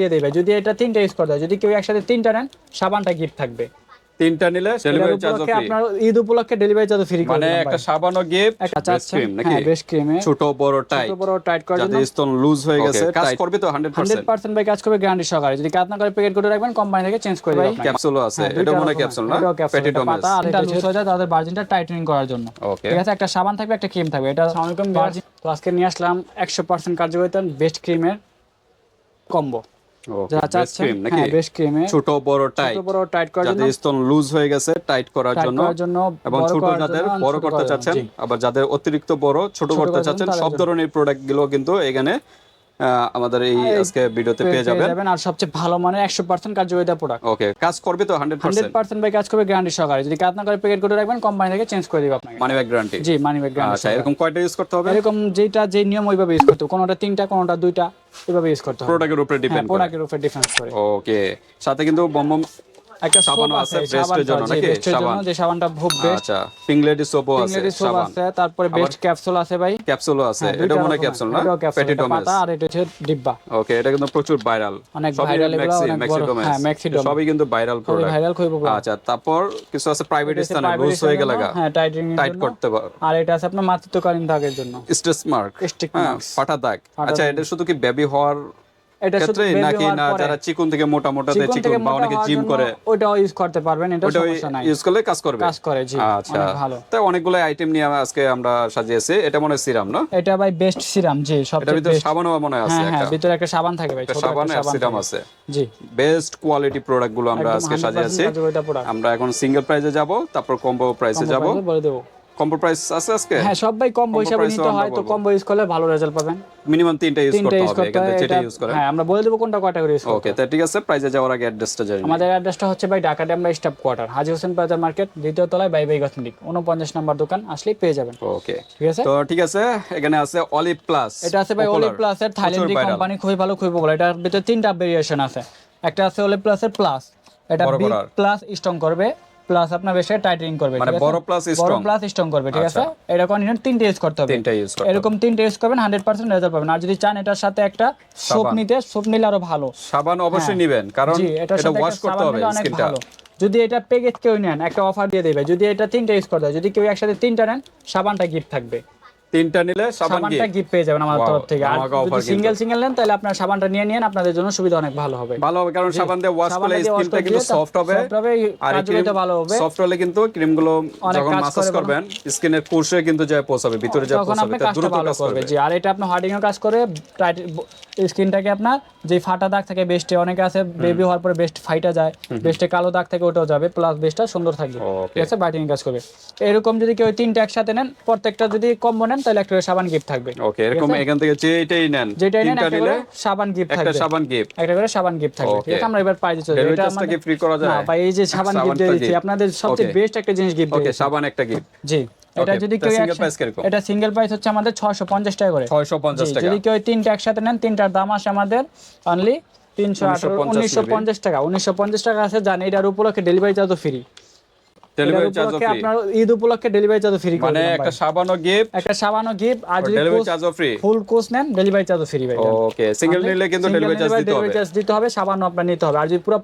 দিয়ে দেবে। যদি এটা তিনটা ইউজ করতে হয় যদি কেউ একসাথে তিনটা নেন সাবানটা গিফট থাকবে। তিনটা নিলে ডেলিভারি চার্জ ফ্রি আপনার ঈদ উপলক্ষে ডেলিভারি চার্জ ফ্রি করে মানে একটা। সাবানও গিফট একটা বেস্ট ক্রিম নাকি? হ্যাঁ বেস্ট ক্রিমে ছোট বড় টাইট ছোট বড় টাইট করার যাতে জন্য। স্তন লুজ হয়ে গেছে কাজ করবে তো 100% 100% ভাই কাজ করবে গ্যারান্টি সহকারে। যদি কাজ না করে প্যাকেট করে রাখবেন কোম্পানি থেকে চেঞ্জ করে দিবেন ক্যাপসুলও আছে। এটা মনে ক্যাপসুল না? এটা লুজ হয়ে যায় তাদের ভার্জিনটা টাইটেনিং করার জন্য। ঠিক আছে একটা সাবান থাকবে একটা ক্রিম থাকবে। এটা সামনে ভার্জিন তো আজকে নিয়ে আসলাম 100% কার্যকারিতা বেস্ট ক্রিমের কম্বো যারা চাচ্ছেন হ্যাঁ ক্রিমে ছোট বড় টাইট ছোট বড় টাইট করার যাতে জন্য। স্তন লুজ হয়ে গেছে টাইট করার জন্য। এবং ছোট যাদের বড় করতে চাচ্ছেন আবার যাদের অতিরিক্ত বড় ছোট করতে চাচ্ছেন সব ধরনের প্রোডাক্টগুলো কিন্তু এখানে আমাদের এই আজকে ভিডিওতে পেয়ে যাবেন। আর সবচেয়ে ভালো মানের 100% কার্যকারিতা প্রোডাক্ট ওকে কাজ করবে তো 100% 100% ভাই কাজ করবে গ্যারান্টি সহকারে। যদি কাজ না করে প্যাকেট করে রাখবেন কোম্পানি থেকে চেঞ্জ করে দিবে আপনাকে। Money back guarantee ji money back guarantee আচ্ছা এরকম কয়টা ইউজ করতে হবে? এরকম যেটা যে নিয়ম ওইভাবে ইউজ করতে হবে। কোনোটা তিনটা কোনোটা দুইটা এভাবে ইউজ করতে হবে। প্রোডাক্টের উপরে হ্যাঁ ডিপেন্ড করে। প্রোডাক্টের উপর ডিফারেন্স করে। ওকে সাথে কিন্তু বম একটা সাবানও আছে আছে জন্য নাকি? সাবান। যে সাবানটা খুব বেস্ট আচ্ছা পিংলেডি সোপও আছে সাবান। আছে তারপরে বেস্ট ক্যাপসুল আছে ভাই। ক্যাপসুলও আছে হ্যাঁ, এটা মনে ক্যাপসুল না? পাতা আর এটা হচ্ছে ডিব্বা। ওকে এটা কিন্তু প্রচুর ভাইরাল অনেক viral এগুলো, অনেক বড়। হ্যাঁ, ম্যাক্সিডোমাস। সবই কিন্তু ভাইরাল প্রোডাক্ট ভাইরাল popular। আচ্ছা তারপর কিছু আছে প্রাইভেট স্থানে লুজ হয়ে গেলে হ্যাঁ টাইটিং টাইট করতে পারো। আর এটা আছে আপনার মাতৃত্বকালীন দাগের জন্য। স্ট্রেস মার্ক হ্যাঁ ফাটা দাগ। আচ্ছা এটা শুধু কি বেবি হওয়ার এটা শুধু নাকি না যারা চিকুন থেকে মোটা মোটা চিকন বা অনেকে জিম করে ওটাও ইউজ করতে পারবেন এটা সমস্যা নাই। ইউজ করলে কাজ করবে। কাজ করে জি আচ্ছা ভালো। তাই অনেকগুলো আইটেম নিয়ে আজকে আমরা সাজিয়েছি এটা মনে সিরাম না? এটা ভাই বেস্ট সিরাম জি এটার সবচেয়ে ভিতরে সাবানও মনে আছে হ্যাঁ হ্যাঁ ভিতরে একটা সাবান থাকে ভাই ছোট সাবান আর সিরাম আছে। জি। বেস্ট কোয়ালিটি প্রোডাক্টগুলো আমরা আজকে সাজিয়েছি। আমরা এখন সিঙ্গেল প্রাইসে যাব তারপর কম্বো প্রাইসে যাব। বলে দেবো। কম্বো প্রাইস আছে আজকে? হ্যাঁ সব ভাই কম্বো হিসাবে নিতে হয় তো কম্বো ইউজ করলে ভালো রেজাল্ট পাবেন। মিনিমাম তিনটা ইউজ করতে হবে করতে এখান থেকে যেটা ইউজ করেন। হ্যাঁ আমরা বলে দেবো কোনটা ক্যাটাগরি ইউজ ওকে তা ঠিক আছে প্রাইসে যাওয়ার আগে অ্যাড্রেসটা জানি আমাদের অ্যাড্রেসটা হচ্ছে ভাই Dhaka Demra staff quarter Haji Hossain market দ্বিতীয় তলায় বাই বাই কসমেটিক উনপঞ্চাশ নম্বর দোকান আসলেই পেয়ে যাবেন। ওকে ঠিক আছে? তো ঠিক আছে এখানে আছে অলিভ প্লাস এটা আছে ভাই ওলিভ প্লাসের থাইল্যান্ডি কোম্পানি খুবই ভালো খুবই ভালো এটার ভিতরে তিনটা ভেরিয়েশন আছে। একটা আছে প্লাসের প্লাস এটা বড় বিগ করার। প্লাস স্ট্রং করবে। প্লাস আপনার বেশে টাইটেনিং করবে মানে বড় প্লাস স্ট্রং বড় প্লাস স্ট্রং করবে ঠিক আছে? এটা কন্টিনিউ তিনটে ইউজ করতে হবে। তিনটা ইউজ করতে এরকম তিনটে ইউজ করবেন হান্ড্রেড পার্সেন্ট রেজাল্ট পাবেন। আর যদি চান এটার সাথে একটা সোপ নিতে সোপ নিলে আরও ভালো। সাবান অবশ্যই নেবেন কারণ এটা ওয়াশ করতে হবে স্কিনটা যদি এটা প্যাকেজ কেউ নেন একটা অফার দিয়ে দেবে যদি এটা তিনটা ইউজ করতে হয় যদি কেউ একসাথে তিনটা নেন সাবানটা গিফট থাকবে। তিনটা নিলে সাবানটা গিফট পেয়ে যাবেন আমাদের তরফ থেকে। আর যদি সিঙ্গেল সিঙ্গেল নেন তাহলে আপনার সাবানটা নিয়ে নিন আপনাদের জন্য সুবিধা অনেক ভালো হবে। ভালো হবে কারণ সাবান দিয়ে ওয়াশ করলে স্কিনটা কিন্তু সফট হবে। আর এটা ভালো হবে। সফট হলে কিন্তু ক্রিমগুলো অনেক যখন মাসাজ করবেন স্কিনের কোষে কিন্তু যায় পৌঁছাবে ভিতরে যায় পৌঁছাবে দ্রুত কাজ করবে। জি আর এটা আপনার হার্ডিং এর কাজ করে স্কিনটাকে আপনার যে ফাটা দাগ থাকে বেস্টে অনেকে আছে বেবি হওয়ার পরে বেস্ট ফাইটা যায় বেস্টে কালো দাগ থাকে ওটাও যাবে প্লাস বেস্টটা সুন্দর থাকবে ঠিক আছে? বাইটিং কাজ করবে। এরকম যদি কেউ তিনটা একসাথে নেন প্রত্যেকটা যদি কম্বো নেন তাহলে একটা করে সাবান গিফট থাকবে। ওকে এরকম এখান থেকে যেটাই নেন যেটাই নেন একটা করে সাবান গিফট থাকবে। একটা সাবান গিফট একটা করে সাবান গিফট থাকবে। ঠিক আছে? আমরা এবার প্রাইজে চলে যাই। এটা আমাদের ফ্রি করা যায়? না ভাই এই যে সাবান গিফট দিয়ে দিচ্ছি আপনাদের সবচেয়ে বেস্ট একটা জিনিস গিফট ওকে সাবান একটা গিফট জি। এটা যদি কেউ? এটা সিঙ্গেল প্রাইস হচ্ছে আমাদের 650 টাকা করে। 650 জি, টাকা। যদি কেউ তিনটা একসাথে নেন তিনটার দাম আসে আমাদের অনলি তিনশো উনিশশো পঞ্চাশ টাকা। উনিশশো পঞ্চাশ টাকা আছে জান এটার উপলক্ষে delivery charge free delivery charge free আপনার ঈদ উপলক্ষে ডেলিভারি চার্জ ফ্রি মানে একটা সাবানও গিফট একটা সাবানও গিফট আর যদি ডেলিভারি চার্জও ফ্রি ফুল কোর্স নেন ডেলিভারি চার্জ ফ্রি ভাই। ওকে সিঙ্গেল নিলে কিন্তু ডেলিভারি চার্জ দিতে হবে। চার্জ দিতে হবে সাবানও আপনার নিতে হবে। আর যদি পুরো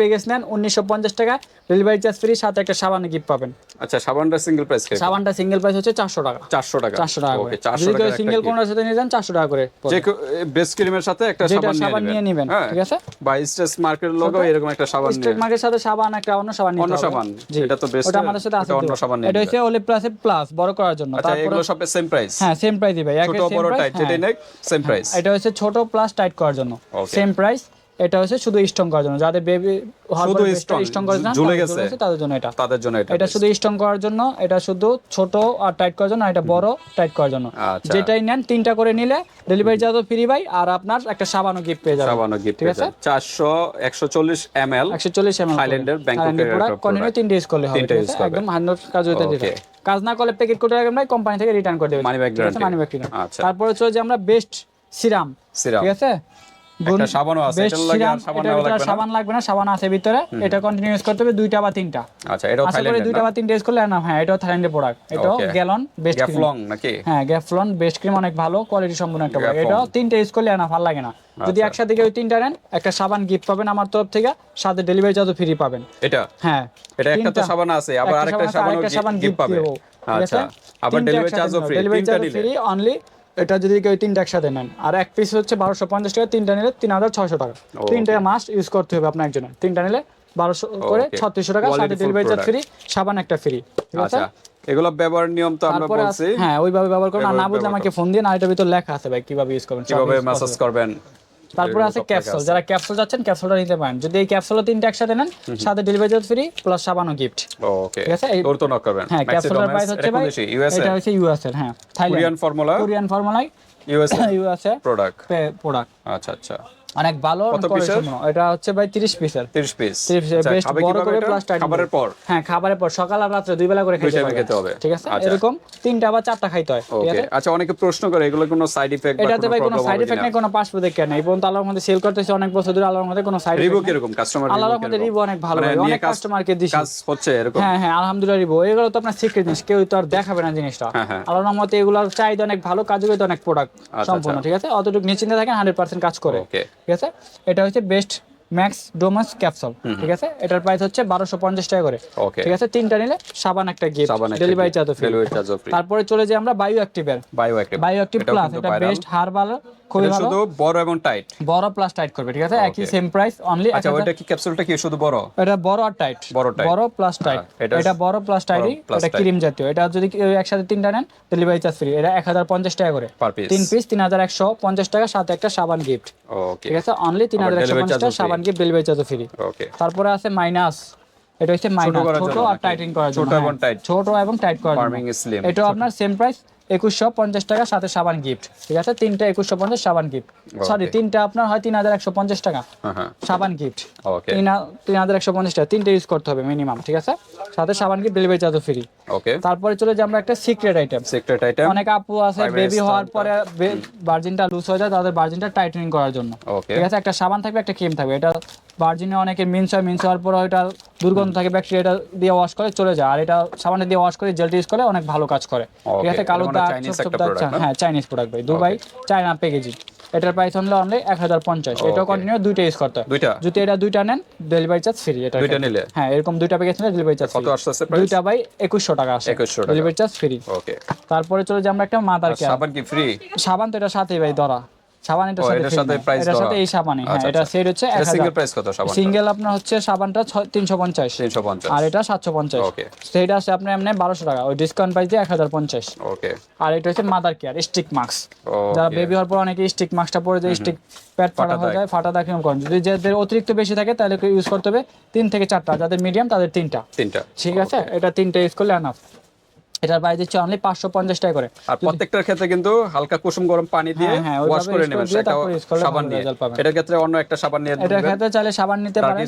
প্যাকেজ নেন উনিশশো পঞ্চাশ টাকা। ডেলিভারি চার্জ ফ্রি সাথে একটা সাবান গিফট পাবেন। আচ্ছা সাবানটা সিঙ্গেল প্রাইস সাবানটা সিঙ্গেল প্রাইস হচ্ছে চারশো টাকা। 400 টাকা। চারশো টাকা করে। ওকে 400 যদি টাকা কেউ সিঙ্গেল কোনোর সাথে নিয়ে যান চারশো টাকা করে। যে বেস্ট ক্রিমের সাথে একটা সাবান সাবান নিয়ে নিয়ে নেবেন নেবেন, ঠিক আছে? বা স্ট্রেস মার্কেট লোগো এরকম একটা সাবান স্ট্রেট নিয়ে। মার্কের সাথে সাবান একটা অন্য সাবান নিতে অন্য সাবান এটা তো বেস্ট ওটা আমাদের সাথে আছে অন্য সাবান নিয়ে এটা হচ্ছে ওলিভ প্লাস প্লাস বড় করার জন্য। আচ্ছা এগুলো সব সেম প্রাইস হ্যাঁ সেম প্রাইসই ভাই ছোট বড় টাইট হ্যাঁ। যেটাই নেক সেম প্রাইস এটা হচ্ছে ছোট প্লাস টাইট করার জন্য। সেম প্রাইস এটা হচ্ছে শুধু স্ট্রং করার জন্য। যাদের বেবি শুধু স্ট্রং করার জন্য ঝুলে গেছে। তাদের জন্য এটা। তাদের জন্য এটা এটা শুধু স্ট্রং করার জন্য এটা শুধু ছোট আর টাইট করার জন্য এটা বড় টাইট করার জন্য। আচ্ছা। যেটাই নেন তিনটা করে নিলে ডেলিভারি চার্জও ফ্রি ভাই আর আপনার একটা সাবানও গিফট পেয়ে যাবেন। সাবানও গিফট ঠিক আছে? 400 140 ml একশো চল্লিশ এমএল থাইল্যান্ডের ব্যাংককের প্রোডাক্ট কন্টিনিউ তিনটে ইউজ করলে হবে? একদম হান্ড্রেড কাজ হতে দিবে কাজ না করলে প্যাকেট করে রাখবেন ভাই? কোম্পানি থেকে রিটার্ন করে দেবে Money back guarantee। Money back আচ্ছা। তারপরে হচ্ছে যে আমরা বেস্ট সিরাম সিরাম ঠিক আছে? একটা সাবানও আছে বেস্ট লাগে আর সাবান এটার লাগবে না? সাবান লাগবে না সাবান আছে ভিতরে এটা কন্টিনিউ করতে হবে দুইটা বা তিনটা। আচ্ছা এটাও থাইল্যান্ডের দুইটা বা তিনটা ইউজ করলে না হ্যাঁ এটাও থাইল্যান্ডের প্রোডাক্ট এটাও গ্যালন বেস্ট ক্রিম গ্যাফলং নাকি? হ্যাঁ গ্যাফলন বেস্ট ক্রিম অনেক ভালো কোয়ালিটি সম্পূর্ণ একটা প্রোডাক্ট এটাও তিনটা ইউজ করলে না ভালো লাগে না। যদি আচ্ছা। একসাথে কেউ তিনটা নেন একটা সাবান গিফট পাবেন আমার তরফ থেকে সাথে ডেলিভারি চার্জও ফ্রি পাবেন। এটা? হ্যাঁ এটা একটা তো সাবান আছে আবার আরেকটা সাবান গিফট পাবে আচ্ছা আবার ডেলিভারি চার্জও ফ্রি তিনটা নিলে অনলি এটা যদি কেউ তিনটা একসাথে নেন। আর এক পিস হচ্ছে বারোশো পঞ্চাশ টাকা তিনটা নিলে তিন হাজার ছয়শো টাকা। তিনটা মাস্ট ইউজ করতে হবে আপনার একজনের। তিনটা নিলে বারোশো করে. ছত্রিশশো টাকা সাথে ডেলিভারি চার্জ ফ্রি সাবান একটা ফ্রি ঠিক আছে? আচ্ছা এগুলো ব্যবহার নিয়ম তো আমরা বলছি। হ্যাঁ ওইভাবে ব্যবহার করুন আর না বুঝলে আমাকে ফোন দিন আর এটা ভিতর লেখা আছে ভাই কীভাবে ইউজ করবেন কীভাবে ম্যাসাজ করবেন? তারপরে আছে ক্যাপসুল যারা ক্যাপসুল যাচ্ছেন ক্যাপসুলটা নিতে পারেন। যদি এই ক্যাপসুলও তিনটা একসাথে নেন সাথে ডেলিভারি চার্জ ফ্রি প্লাস সাবানও গিফট ওকে ঠিক আছে, এই- ওর তো নক করবেন। হ্যাঁ ক্যাপসুলের প্রাইস হচ্ছে ভাই ইউএস এটা হচ্ছে ইউএস এর হ্যাঁ Thailand Korean formula Korean formula US US এর প্রোডাক্ট প্রোডাক্ট আচ্ছা আচ্ছা। অনেক ভালো। এটা হচ্ছে ভাই 30 পিসের 30 পিস 30 পিসের বেস্ট বড় করে প্লাস খাবারের পর। হ্যাঁ খাবারের পর। সকাল আর রাত্রে দুই বেলা করে খেতে হবে। ঠিক আছে? আচ্ছা। এরকম তিনটা বা চারটা খাইতে হয়। ঠিক আছে? আচ্ছা অনেকে প্রশ্ন করে এগুলো কোনো সাইড ইফেক্ট বা এটাতে ভাই কোনো সাইড কিনা? নেই কোনো পার্শ্ব দেখে নেই। পর্যন্ত আল্লাহর মধ্যে সেল করতেছে অনেক বছর ধরে আল্লাহর মধ্যে কোনো সাইড রিভিউ এফেক্ট কীরকম? কাস্টমার আল্লাহর মধ্যে রিভিউ অনেক ভালো ভাই, অনেক কাস্টমারকে দিছি। কাজ হচ্ছে এরকম? হ্যাঁ হ্যাঁ আলহামদুলিল্লাহ রিভিউ এগুলো তো আপনার সিক্রেট জিনিস কেউ তো আর দেখাবে না জিনিসটা। হ্যাঁ, হ্যাঁ। আল্লাহর রহমতে এগুলোর চাহিদা অনেক ভালো কাজগুলো অনেক প্রোডাক্ট সম্পূর্ণ ঠিক আছে? অতটুকু নিশ্চিন্তে থাকেন হান্ড্রেড পার্সেন্ট কাজ করে। ঠিক আছে? এটা হচ্ছে বেস্ট ম্যাক্স ডোমাস ক্যাপসুল ঠিক আছে? এটার প্রাইস হচ্ছে বারোশো পঞ্চাশ টাকা করে ঠিক আছে? তিনটা নিলে সাবান একটা গিফট ডেলিভারি চার্জ ফ্রি তারপরে চলে যাই আমরা bio অ্যাক্টিভের bio active bio active plus এটা বেস্ট হার্বাল খুবই ভালো। শুধু বড় এবং টাইট বড় প্লাস টাইট করবে ঠিক আছে? একই সেম প্রাইস অনলি আচ্ছা ওইটা কি ক্যাপসুলটা কি শুধু বড়? এটা বড় আর টাইট বড় tight। বড় প্লাস টাইট হ্যাঁ, এটা- এটা বড় প্লাস টাইটই এটা ক্রিম জাতীয়। এটা যদি একসাথে তিনটা নেন ডেলিভারি চার্জ ফ্রি এটা এক হাজার পঞ্চাশ টাকা করে। তিন পিস তিন হাজার একশো পঞ্চাশ টাকা সাথে একটা সাবান গিফট ঠিক আছে? অনলি তিন হাজার একশো delivery পঞ্চাশ টাকা সাবান গিফট বেচা তো ফ্রি ওকে তারপরে আছে মাইনাস এটা হচ্ছে মাইনাস ছোট আর টাইটিং করার জন্য। ছোট এবং টাইট ছোট এবং টাইট করার জন্য। এটা আপনার সেম প্রাইস একুশশো পঞ্চাশ টাকা সাথে সাবান গিফট ঠিক আছে? তিনটা একুশশো পঞ্চাশ সাবান গিফট সরি তিনটা আপনার হয় তিন হাজার একশো পঞ্চাশ টাকা। হ্যাঁ সাবান গিফট তিন হাজার একশো পঞ্চাশ টাকা। তিনটে ইউজ করতে হবে মিনিমাম ঠিক আছে? সাথে সাবান gift delivery charge free okay তারপরে চলে যে আমরা একটা সিক্রেট আইটেম সিক্রেট আইটেম অনেক আপু আছে বেবি হওয়ার পরে ভার্জিনটা লুজ হয়ে যায় তাদের ভার্জিনটা টাইটেনিং করার জন্য। ঠিক আছে? একটা সাবান থাকবে একটা ক্রিম থাকবে। এটা ভার্জিনে অনেকের মিন্স হয় মিন্স হওয়ার পরে ওইটা দুর্গন্ধ থাকে ব্যাকটেরিয়া দিয়ে ওয়াশ করে চলে যায়। আর এটা সাবানে দিয়ে ওয়াশ করে জেলটা ইউজ করে অনেক ভালো কাজ করে। ঠিক আছে? কালো মানে দাগ হ্যাঁ চাইনিজ প্রোডাক্ট ভাই। দুবাই চায়না প্যাকেজিং এটার প্রাইস হলো অনলি এক হাজার পঞ্চাশ। এটাও কন্টিনিউ দুইটা ইউজ করতে হয়। যদি এটা দুইটা নেন ডেলিভারি চার্জ ফ্রি এটা দুইটা নিলে? হ্যাঁ এরকম দুইটা প্যাকেজ নিলে ডেলিভারি চার্জ কত প্রাইস দুইটা বাই একুশশো টাকা আসে। 2100 টাকা। ডেলিভারি চার্জ ফ্রি ওকে তারপরে চলে যে আমরা একটা মাদার কেয়ার সাবান কি ফ্রি সাবান তো এটা সাথেই ভাই ধরা। সাবান এটার সাথে এটার এই সাবানই। হ্যাঁ আচ্ছা, এটা আচ্ছা। সেট হচ্ছে সিঙ্গেল প্রাইস কত সাবান? সিঙ্গেল আপনার হচ্ছে সাবানটা তিনশো পঞ্চাশ। 350 আর এটা. সেইটা আছে আপনার এমনি টাকা। ওই ডিসকাউন্ট প্রাইস দিয়ে ওকে আর এটা হচ্ছে মাদার কেয়ার স্টিক মাস্ক যারা বেবি হওয়ার পর অনেকে স্টিক মাস্কটা পরে যায় স্টিক প্যাড ফাটা হয়ে যায় ফাটা করেন? যদি যাদের অতিরিক্ত বেশি থাকে তাহলে ইউজ করতে হবে তিন থেকে চারটা। যাদের মিডিয়াম তাদের তিনটা। তিনটা। ঠিক আছে? এটা তিনটা ইউজ করলে এনাফ এটার প্রাইস হচ্ছে অনলি পাঁচশো পঞ্চাশ টাকা করে। আর প্রত্যেকটার ক্ষেত্রে কিন্তু হালকা কুসুম গরম পানি দিয়ে হ্যাঁ, হ্যাঁ, ওয়াশ করে নেবেন সেটা সাবান পাবেন। এটার ক্ষেত্রে অন্য একটা সাবান নিয়ে এটার ক্ষেত্রে চাইলে সাবান নিতে পারেন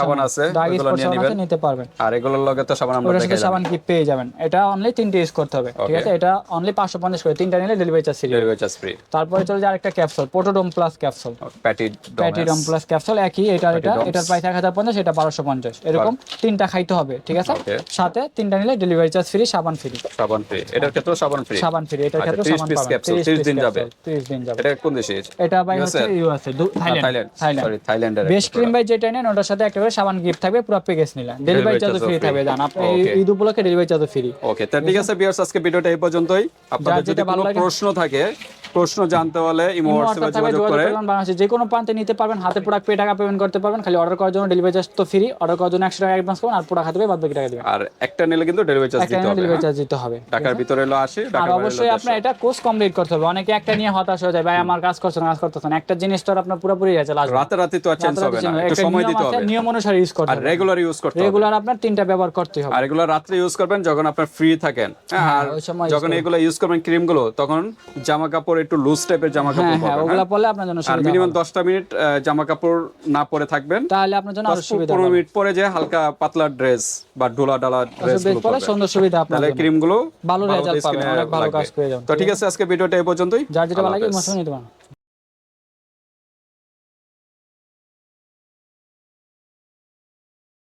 সাবান আছে, spot নিয়ে সাবান নিতে পারবেন। আর এগুলোর লগে তো সাবান আমরা ওটার দেখে সাবান কি পেয়ে যাবেন? এটা অনলি তিনটে ইউজ করতে হবে ঠিক আছে? এটা অনলি পাঁচশো পঞ্চাশ করে তিনটা নিলে delivery charge free delivery charge free তারপরে চলে যায় আরেকটা ক্যাপসুল পোটোডোম প্লাস ক্যাপসুল প্যাটি প্যাটিডম প্লাস ক্যাপসুল একই এটা এটা এটার প্রাইস এক হাজার পঞ্চাশ এটা বারোশো পঞ্চাশ। এরকম তিনটা খাইতে হবে ঠিক আছে? সাথে তিনটা নিলে ডেলিভারি চার্জ ফ্রি সাবান ফ্রি সাবান ফ্রি। এটার ক্ষেত্রে সাবান ফ্রি। সাবান ফ্রি এটার আচ্ছা, ক্ষেত্রে সাবান পাবেন। capsule, 30 30 দিন যাবে। 30 দিন যাবে। এটা কোন দেশে এটা ভাই হচ্ছে ইউএসএ থাইল্যান্ড। থাইল্যান্ড। সরি থাইল্যান্ডের ক্রিম ভাই যেটা নেন ওটার সাথে একটা করে সাবান গিফট থাকবে পুরো প্যাকেজ ডেলিভারি চার্জ ফ্রি থাকবে জান। আপনি ঈদ উপলক্ষে ডেলিভারি চার্জ ফ্রি ওকে তো ঠিক আছে ভিউয়ার্স আজকে ভিডিওটা এই পর্যন্তই। আপনাদের যদি কোনো প্রশ্ন থাকে প্রশ্ন জানতে হলে ইমো হোয়াটসঅ্যাপে যোগাযোগ করে। বাংলাদেশে। যে কোনো প্রান্তে নিতে পারবেন হাতে প্রোডাক্ট পেয়ে টাকা পেমেন্ট করতে পারবেন খালি অর্ডার করার জন্য ডেলিভারি চার্জ তো ফ্রি অর্ডার করার জন্য একশো টাকা অ্যাডভান্স করবেন আর প্রোডাক্ট হাতে পেয়ে বাদ বাকি টাকা দেবেন। আর একটা নিলে কিন্তু ডেলিভারি চার্জ দিতে হবে। হ্যাঁ? দিতে হবে। ঢাকার ভিতরে হলো 80 আর অবশ্যই আপনার এটা কোর্স কমপ্লিট করতে হবে। অনেকে একটা নিয়ে হতাশ হয়ে যায় ভাই আমার কাজ করছে না কাজ করতেছে না। একটা জিনিস তো আপনার পুরোপুরি আছে লাস্ট রাতে রাতে তো আর চেঞ্জ হবে না একটু সময় দিতে হবে। নিয়ম অনুসারে ইউজ করতে হবে। আর রেগুলার ইউজ করতে হবে। রেগুলার আপনার তিনটা ব্যবহার করতে হবে। আর এগুলো রাত্রে ইউজ করবেন যখন আপনার ফ্রি থাকেন। হ্যাঁ, আর যখন এগুলো ইউজ করবেন ক্রিমগুলো তখন জামা কাপড় একটু লুজ টাইপের জামা হ্যাঁ কাপড় হ্যাঁ পরবেন ওগুলা হ্যাঁ? পড়লে আপনার জন্য সুবিধা আর মিনিমাম হবে। দশটা মিনিট জামা কাপড় না পরে থাকবেন। তাহলে আপনার জন্য আরও সুবিধা হবে। মিনিট পরে যে হালকা পাতলা ড্রেস বা ডোলা ডালা ড্রেস বেশ পরে সুন্দর সুবিধা আপনার ক্রিম গুলো ভালো রেজাল্ট পাবেন, অনেক ভালো কাজ পেয়ে যাবেন। তো ঠিক আছে আজকে ভিডিওটা এই পর্যন্তই যার যেটা ভালো লাগে। মশলা নিতে পারেন